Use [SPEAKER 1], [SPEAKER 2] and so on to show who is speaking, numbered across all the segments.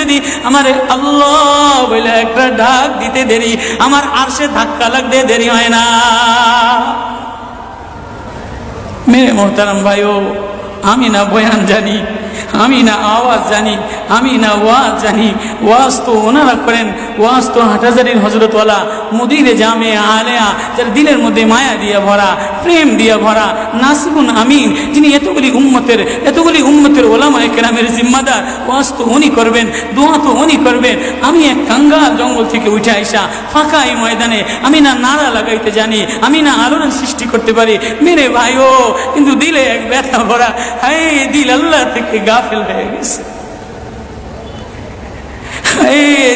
[SPEAKER 1] যদি আমার আল্লাহ বলে একটা ডাক দিতে দেরি, আমার আর সে ধাক্কা লাগতে দেরি হয় না। মেরে মোহতারাম ভাইও, আমি না বয়ান জানি, আমি না আওয়াজ জানি, আমি না ওয়াজ জানি, ওয়াজ তো ওনারা করেন, ওয়াজ তো হাটাজারির হজরতওয়ালা মুদিরে জামে আলেয়া, যার দিলের মধ্যে মায়া দিয়ে ভরা, প্রেম দিয়ে ভরা নাসিবুন আমিন, যিনি এতগুলি উম্মতের এতগুলি উম্মতের ওলামায় কেরামের জিম্মাদার। ওয়াজ তো উনি করবেন, দোয়া তো উনি করবেন। আমি এক কাঙ্গাল জঙ্গল থেকে উঠে আইসা ফাঁকা এই ময়দানে আমি না নাড়া লাগাইতে জানি, আমি না আলোড়ন সৃষ্টি করতে পারি। মেরে ও, কিন্তু দিলে এক ব্যথা ভরা। হাই দিল আল্লাহ থেকে গাফেল হয়ে গেছে এই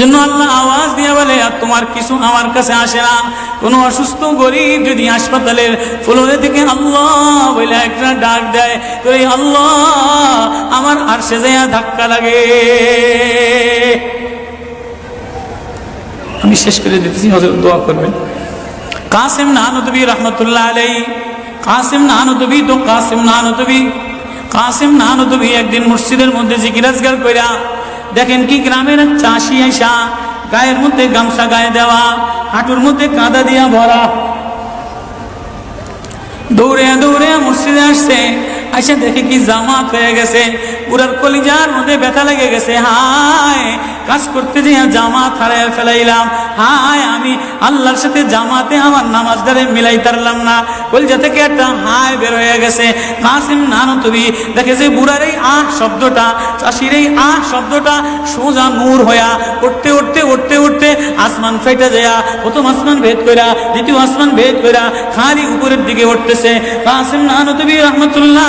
[SPEAKER 1] জন্য আল্লাহ আওয়াজ দিয়ে বলে, আর তোমার কিছু আমার কাছে আসে না। কোনো অসুস্থ গরিব যদি হাসপাতালের ফ্লোরে থেকে আল্লাহ বলে একটা ডাক দেয় তো এই আল্লাহ, আমার আর সে যায় ধাক্কা লাগে। আমি শেষ করে দিতেছি, হজরত দোয়া করবেন। কাসিম নানতবি রহমতুল্লাহ আলাই কাসিম নানতবি তো কাসিম নানতবি কাসিম নানতবি একদিন মসজিদের মধ্যে জিকিরাজগার কইরা দেখেন কি গ্রামের এক চাষি আইসা গায়ের মধ্যে গামছা গায়ে দেওয়া হাঁটুর মধ্যে কাদা দিয়া ভরা দৌড়ে দৌড়ে মসজিদে আসছে আইসা দেখে কি জামাত হয়ে গেছে। পুরার কলিজার মধ্যে ব্যথা লেগে গেছে। হায়, কাজ করতে যে জামাত হারায় ফেলাইলাম। হায়, আমি আল্লাহর সাথে জামাতে আমার নামাজ নামাজদারে মিলাই তারলাম না। কলিজা থেকে একটা হায় বের হয়ে গেছে। কাসিম নানো তুমি দেখে যে বুড়ার এই আহ শব্দটা, চাষির এই আহ শব্দটা সোজা নূর হইয়া উঠতে উঠতে উঠতে উঠতে আসমান ফেটে যায়, প্রথম আসমান ভেদ কইরা, দ্বিতীয় আসমান ভেদ কইরা খালি উপরের দিকে উঠতেছে। কাসিম নানো তুমি রহমতুল্লাহ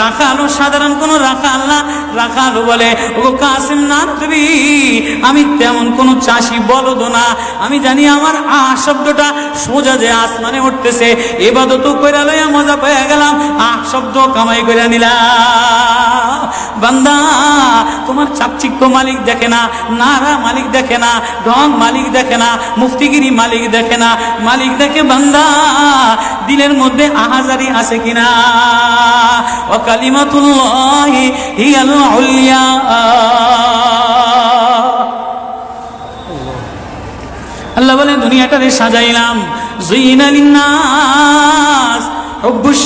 [SPEAKER 1] রাখালো সাধারণ রাখাল না। বলে ও কাসিম না তুমি আমি তেমন কোন চাষি বলদ না। আমি জানি আমার আ শব্দটা সোজা যে আসমানে উঠতেছে। এবার তো কইরা লইয়া মজা পেয়ে গেলাম, আ শব্দ কামাই করে নিলাম। বান্দা তোমার চাকচিক্য মালিক দেখে না, নারা মালিক দেখে না, ঢং মালিক দেখে না, মুফতিগিরি মালিক দেখে না, মালিক দেখে বান্দা, দিলের মধ্যে আহাজারি আছে কিনা? ও কালিমাতুল্লাহি আল্লাহ বলেন, দুনিয়াটারে সাজাইলাম। জুইনা লিন্নাস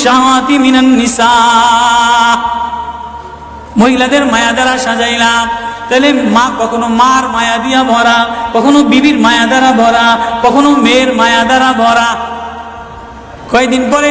[SPEAKER 1] শাহাওয়াতি মিনান নিসা মহিলাদের মায়া দ্বারা সাজাইলাম। তাহলে মা কখনো মার মায়া দিয়া ভরা, কখনো বিবির মায়া দ্বারা ভরা, কখনো মেয়ের মায়া দ্বারা ভরা। কয়দিন পরে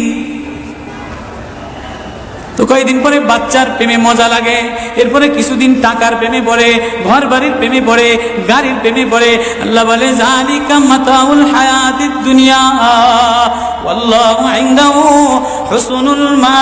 [SPEAKER 1] তো কয়েকদিন পরে বাচ্চার প্রেমে মজা লাগে। এরপরে কিছুদিন টাকার প্রেমে পড়ে ঘর বাড়ির প্রেমে পড়ে, গাড়ির প্রেমে পড়ে। আল্লাহ বলে জালিকা মাতাউল হায়াতিদ দুনিয়া, ওয়াল্লাহু ইনদাহু হুসনুল মা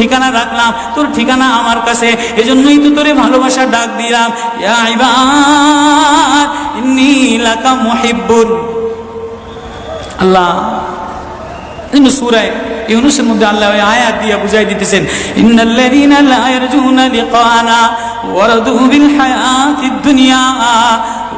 [SPEAKER 1] ঠিকানা রাখলাম, তোর ঠিকানা আমার কাছে। এজন্যই তো তোরে ভালোবাসা ডাক দিলাম। নীলাকা মুহিব্বুন। আল্লাহ, কিন্তু সুরায় ইউনুসের মধ্যে আল্লাহ আয়া দিয়ে বুঝাই দিতেছেন, ইন্নাল্লাযীনা লা ইয়ারজুনা লিকানা ওয়ারাদু বিল হায়াতিদ দুনিয়া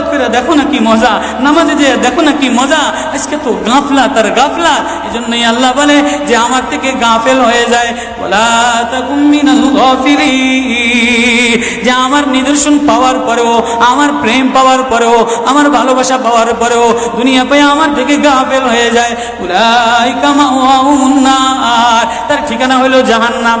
[SPEAKER 1] তেলাবত করে দেখো না কি মজা, নামাজে যে দেখো না কি মজা, আজকে তো গাফলা তার গাফলা। এই জন্যই আল্লাহ বলে যে আমার থেকে গাফেল হয়ে যায়। তাকুম যে আমার নিদর্শন পাওয়ার পরেও, আমার প্রেম পাওয়ার পরেও, আমার ভালোবাসা পাওয়ার পরেও, দুনিয়া পেয়ে আমার থেকে গাফেল হয়ে যায়। উলাইকা নার। তার ঠিকানা হলো জাহান্নাম।